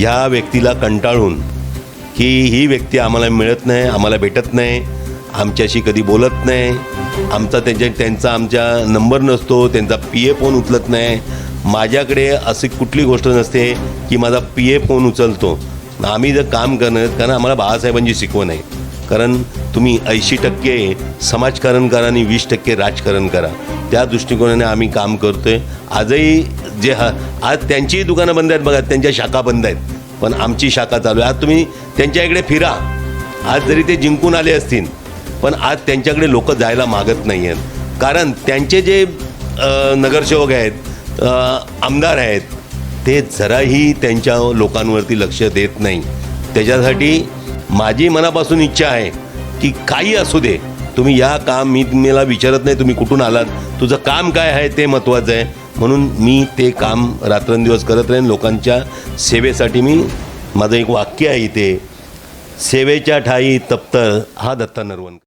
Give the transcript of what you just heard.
ह्या व्यक्तीला कंटाळून की ही व्यक्ती आम्हाला मिळत नाही आम्हाला भेटत नाही आमच्याशी कधी बोलत नाही आमचा त्यांच्या त्यांचा आमच्या नंबर नसतो त्यांचा पी ए फोन उचलत नाही. माझ्याकडे अशी कुठली गोष्ट नसते की माझा पी ए फोन उचलतो. आम्ही जर काम करणं कारण आम्हाला बाळासाहेबांची शिकवण आहे. कारण तुम्ही ऐंशी टक्के समाजकारण करा आणि वीस टक्के राजकारण करा. त्या दृष्टिकोनाने आम्ही काम करतोय. आजही जे हा आज त्यांचीही दुकानं बंद आहेत बघा त्यांच्या शाखा बंद आहेत. पण आमची शाखा चालू आहे. आज तुम्ही त्यांच्या इकडे फिरा. आज जरी ते जिंकून आले असतील पण आज त्यांच्याकडे लोक जायला मागत नाही आहेत. कारण त्यांचे जे नगरसेवक आहेत आमदार आहेत ते जराही त्यांच्या लोकांवरती लक्ष देत नाही. त्याच्यासाठी माझी मनापासून इच्छा आहे की काही असू दे. तुम्ही या काम मी मला विचारत नाही तुम्ही कुठून आलात तुझं काम काय आहे ते महत्त्वाचं आहे. म्हणून मी ते काम रात्रंदिवस करत राहीन. लोकांच्या सेवेसाठी मी माझं एक वाक्य आहे इथे सेवेच्या ठाई तप्त हा दत्ता नरवण